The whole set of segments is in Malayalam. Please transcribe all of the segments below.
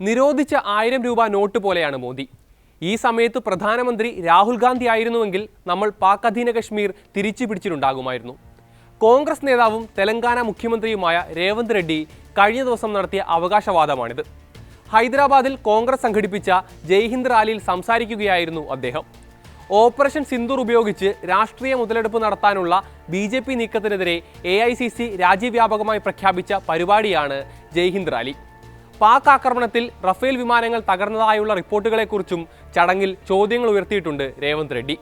നിരോധിച്ച ആയിരം രൂപ നോട്ട് പോലെയാണ് മോദി. ഈ സമയത്ത് പ്രധാനമന്ത്രി രാഹുൽ ഗാന്ധി ആയിരുന്നുവെങ്കിൽ നമ്മൾ പാക് അധീന കശ്മീർ തിരിച്ചു പിടിച്ചിട്ടുണ്ടാകുമായിരുന്നു. കോൺഗ്രസ് നേതാവും തെലങ്കാന മുഖ്യമന്ത്രിയുമായ രേവന്ത് റെഡ്ഡി കഴിഞ്ഞ ദിവസം നടത്തിയ അവകാശവാദമാണിത്. ഹൈദരാബാദിൽ കോൺഗ്രസ് സംഘടിപ്പിച്ച ജയ്ഹിന്ദ് റാലിയിൽ സംസാരിക്കുകയായിരുന്നു അദ്ദേഹം. ഓപ്പറേഷൻ സിന്ദൂർ ഉപയോഗിച്ച് രാഷ്ട്രീയ മുതലെടുപ്പ് നടത്താനുള്ള ബി ജെ പി നീക്കത്തിനെതിരെ എ ഐ സി സി രാജ്യവ്യാപകമായി പ്രഖ്യാപിച്ച പരിപാടിയാണ് ജയ്ഹിന്ദ് റാലി. പാക് ആക്രമണത്തിൽ റഫേൽ വിമാനങ്ങൾ തകർന്നതായുള്ള റിപ്പോർട്ടുകളെക്കുറിച്ചും ചടങ്ങിൽ ചോദ്യങ്ങൾ ഉയർത്തിയിട്ടുണ്ട് രേവന്ത് റെഡ്ഡി.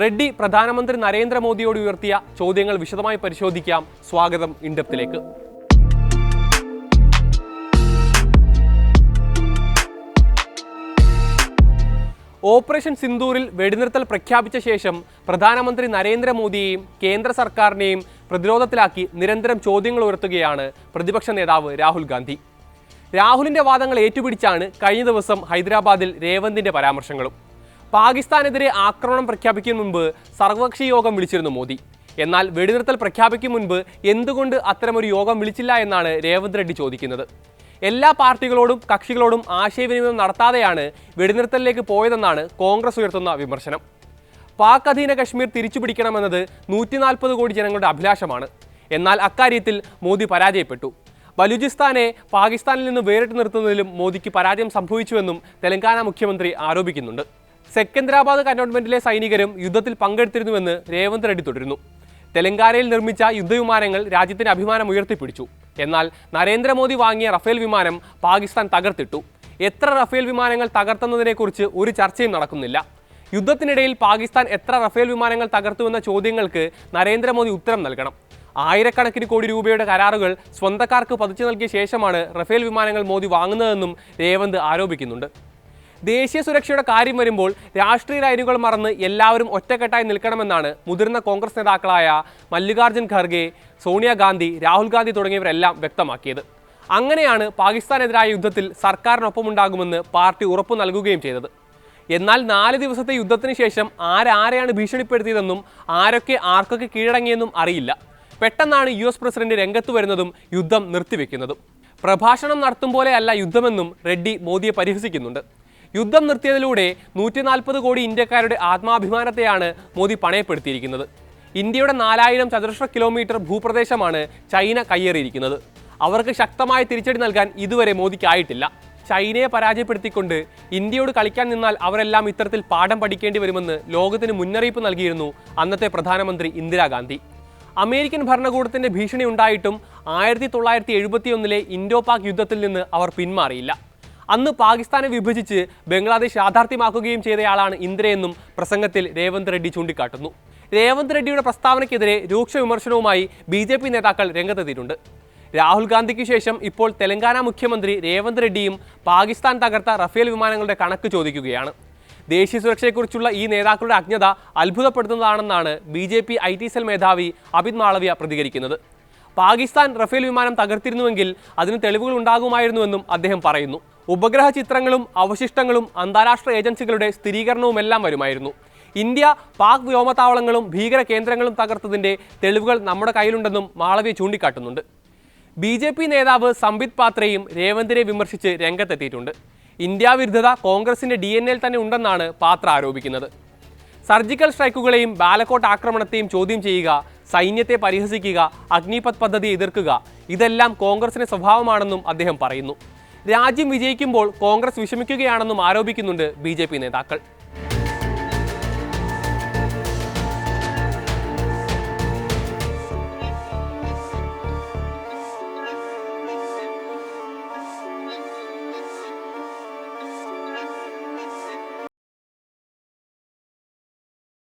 റെഡ്ഡി പ്രധാനമന്ത്രി നരേന്ദ്രമോദിയോട് ഉയർത്തിയ ചോദ്യങ്ങൾ വിശദമായി പരിശോധിക്കാം. സ്വാഗതം ഇൻഡപ്തിലേക്ക്. ഓപ്പറേഷൻ സിന്ദൂറിൽ വെടിനിർത്തൽ പ്രഖ്യാപിച്ച ശേഷം പ്രധാനമന്ത്രി നരേന്ദ്രമോദിയെയും കേന്ദ്ര സർക്കാരിനെയും പ്രതിരോധത്തിലാക്കി നിരന്തരം ചോദ്യങ്ങൾ ഉയർത്തുകയാണ് പ്രതിപക്ഷ നേതാവ് രാഹുൽ ഗാന്ധി. രാഹുലിന്റെ വാദങ്ങൾ ഏറ്റുപിടിച്ചാണ് കഴിഞ്ഞ ദിവസം ഹൈദരാബാദിൽ രേവന്തിന്റെ പരാമർശങ്ങളും. പാകിസ്ഥാനെതിരെ ആക്രമണം പ്രഖ്യാപിക്കും മുൻപ് സർവകക്ഷി യോഗം വിളിച്ചിരുന്നു മോദി. എന്നാൽ വെടിനിർത്തൽ പ്രഖ്യാപിക്കും മുൻപ് എന്തുകൊണ്ട് അത്തരമൊരു യോഗം വിളിച്ചില്ല എന്നാണ് രേവന്ത് റെഡ്ഡി ചോദിക്കുന്നത്. എല്ലാ പാർട്ടികളോടും കക്ഷികളോടും ആശയവിനിമയം നടത്താതെയാണ് വെടിനിർത്തലിലേക്ക് പോയതെന്നാണ് കോൺഗ്രസ് ഉയർത്തുന്ന വിമർശനം. പാക് അധീന കശ്മീർ തിരിച്ചുപിടിക്കണമെന്നത് നൂറ്റി നാൽപ്പത് കോടി ജനങ്ങളുടെ അഭിലാഷമാണ്. എന്നാൽ അക്കാര്യത്തിൽ മോദി പരാജയപ്പെട്ടു. ബലൂചിസ്ഥാനെ പാകിസ്ഥാനിൽ നിന്ന് വേറിട്ട് നിർത്തുന്നതിലും മോദിക്ക് പരാജയം സംഭവിച്ചുവെന്നും തെലങ്കാന മുഖ്യമന്ത്രി ആരോപിക്കുന്നുണ്ട്. സെക്കന്ദരാബാദ് കന്റോൺമെന്റിലെ സൈനികരും യുദ്ധത്തിൽ പങ്കെടുത്തിരുന്നുവെന്ന് രേവന്ത് റെഡ്ഡി തുടരുന്നു. തെലങ്കാനയിൽ നിർമ്മിച്ച യുദ്ധവിമാനങ്ങൾ രാജ്യത്തിന്റെ അഭിമാനം ഉയർത്തിപ്പിടിച്ചു. എന്നാൽ നരേന്ദ്രമോദി വാങ്ങിയ റഫേൽ വിമാനം പാകിസ്ഥാൻ തകർത്തിട്ടു. എത്ര റഫേൽ വിമാനങ്ങൾ തകർത്തുന്നതിനെക്കുറിച്ച് ഒരു ചർച്ചയും നടക്കുന്നില്ല. യുദ്ധത്തിനിടയിൽ പാകിസ്ഥാൻ എത്ര റഫേൽ വിമാനങ്ങൾ തകർത്തുവെന്ന ചോദ്യങ്ങൾക്ക് നരേന്ദ്രമോദി ഉത്തരം നൽകണം. ആയിരക്കണക്കിന് കോടി രൂപയുടെ കരാറുകൾ സ്വന്തക്കാർക്ക് പതിച്ചു നൽകിയ ശേഷമാണ് റഫേൽ വിമാനങ്ങൾ മോദി വാങ്ങുന്നതെന്നും രേവന്ത് ആരോപിക്കുന്നുണ്ട്. ദേശീയ സുരക്ഷയുടെ കാര്യം വരുമ്പോൾ രാഷ്ട്രീയ ലൈനുകൾ മറന്ന് എല്ലാവരും ഒറ്റക്കെട്ടായി നിൽക്കണമെന്നാണ് മുതിർന്ന കോൺഗ്രസ് നേതാക്കളായ മല്ലികാർജുൻ ഖർഗെ സോണിയാഗാന്ധി രാഹുൽ ഗാന്ധി തുടങ്ങിയവരെല്ലാം വ്യക്തമാക്കിയത്. അങ്ങനെയാണ് പാകിസ്ഥാനെതിരായ യുദ്ധത്തിൽ സർക്കാരിനൊപ്പമുണ്ടാകുമെന്ന് പാർട്ടി ഉറപ്പു നൽകുകയും ചെയ്തത്. എന്നാൽ നാല് ദിവസത്തെ യുദ്ധത്തിന് ശേഷം ആരാരെയാണ് ഭീഷണിപ്പെടുത്തിയതെന്നും ആരൊക്കെ ആർക്കൊക്കെ കീഴടങ്ങിയെന്നും അറിയില്ല. പെട്ടെന്നാണ് യു എസ് പ്രസിഡന്റ് രംഗത്ത് വരുന്നതും യുദ്ധം നിർത്തിവെക്കുന്നതും. പ്രഭാഷണം നടത്തും പോലെയല്ല യുദ്ധമെന്നും റെഡ്ഡി മോദിയെ പരിഹസിക്കുന്നുണ്ട്. യുദ്ധം നിർത്തിയതിലൂടെ നൂറ്റി നാൽപ്പത് കോടി ഇന്ത്യക്കാരുടെ ആത്മാഭിമാനത്തെയാണ് മോദി പണയപ്പെടുത്തിയിരിക്കുന്നത്. ഇന്ത്യയുടെ നാലായിരം ചതുരശ്ര കിലോമീറ്റർ ഭൂപ്രദേശമാണ് ചൈന കയ്യേറിയിരിക്കുന്നത്. അവർക്ക് ശക്തമായ തിരിച്ചടി നൽകാൻ ഇതുവരെ മോദിക്കായിട്ടില്ല. ചൈനയെ പരാജയപ്പെടുത്തിക്കൊണ്ട് ഇന്ത്യയോട് കളിക്കാൻ നിന്നാൽ അവരെല്ലാം ഇത്തരത്തിൽ പാഠം പഠിക്കേണ്ടി വരുമെന്ന് ലോകത്തിന് മുന്നറിയിപ്പ് നൽകിയിരുന്നു അന്നത്തെ പ്രധാനമന്ത്രി ഇന്ദിരാഗാന്ധി. അമേരിക്കൻ ഭരണകൂടത്തിന്റെ ഭീഷണി ഉണ്ടായിട്ടും ആയിരത്തി തൊള്ളായിരത്തി എഴുപത്തിയൊന്നിലെ ഇൻഡോ പാക് യുദ്ധത്തിൽ നിന്ന് അവർ പിന്മാറിയില്ല. അന്ന് പാകിസ്ഥാനെ വിഭജിച്ച് ബംഗ്ലാദേശ് യാഥാർത്ഥ്യമാക്കുകയും ചെയ്തയാളാണ് ഇന്ദ്രയെന്നും പ്രസംഗത്തിൽ രേവന്ത് റെഡ്ഡി ചൂണ്ടിക്കാട്ടുന്നു. രേവന്ത് റെഡ്ഡിയുടെ പ്രസ്താവനയ്ക്കെതിരെ രൂക്ഷ വിമർശനവുമായി ബി ജെ പി നേതാക്കൾ രംഗത്തെത്തിയിട്ടുണ്ട്. രാഹുൽ ഗാന്ധിക്ക് ശേഷം ഇപ്പോൾ തെലങ്കാന മുഖ്യമന്ത്രി രേവന്ത് റെഡ്ഡിയും പാകിസ്ഥാൻ തകർത്ത റഫേൽ വിമാനങ്ങളുടെ കണക്ക് ചോദിക്കുകയാണ്. ദേശീയ സുരക്ഷയെക്കുറിച്ചുള്ള ഈ നേതാക്കളുടെ അജ്ഞത അത്ഭുതപ്പെടുത്തുന്നതാണെന്നാണ് B J P I T cell മേധാവി അബിത് മാളവ്യ പ്രതികരിക്കുന്നത്. പാകിസ്ഥാൻ റഫേൽ വിമാനം തകർത്തിരുന്നുവെങ്കിൽ അതിന് തെളിവുകൾ ഉണ്ടാകുമായിരുന്നുവെന്നും അദ്ദേഹം പറയുന്നു. ഉപഗ്രഹ ചിത്രങ്ങളും അവശിഷ്ടങ്ങളും അന്താരാഷ്ട്ര ഏജൻസികളുടെ സ്ഥിരീകരണവുമെല്ലാം വരുമായിരുന്നു. ഇന്ത്യ പാക് വ്യോമത്താവളങ്ങളും ഭീകര കേന്ദ്രങ്ങളും തകർത്തതിന്റെ തെളിവുകൾ നമ്മുടെ കയ്യിലുണ്ടെന്നും മാളവ്യ ചൂണ്ടിക്കാട്ടുന്നുണ്ട്. ബി നേതാവ് സംബിത് പാത്രയും രേവന്തിനെ വിമർശിച്ച് രംഗത്തെത്തിയിട്ടുണ്ട്. ഇന്ത്യ വിരുദ്ധത കോൺഗ്രസിന്റെ ഡി എൻ എൽ തന്നെ ഉണ്ടെന്നാണ് പാത്ര ആരോപിക്കുന്നത്. സർജിക്കൽ സ്ട്രൈക്കുകളെയും ബാലക്കോട്ട് ആക്രമണത്തെയും ചോദ്യം ചെയ്യുക സൈന്യത്തെ പരിഹസിക്കുക അഗ്നിപത് പദ്ധതി എതിർക്കുക ഇതെല്ലാം കോൺഗ്രസിന്റെ സ്വഭാവമാണെന്നും അദ്ദേഹം പറയുന്നു. രാജ്യം വിജയിക്കുമ്പോൾ കോൺഗ്രസ് വിഷമിക്കുകയാണെന്നും ആരോപിക്കുന്നുണ്ട് ബി നേതാക്കൾ.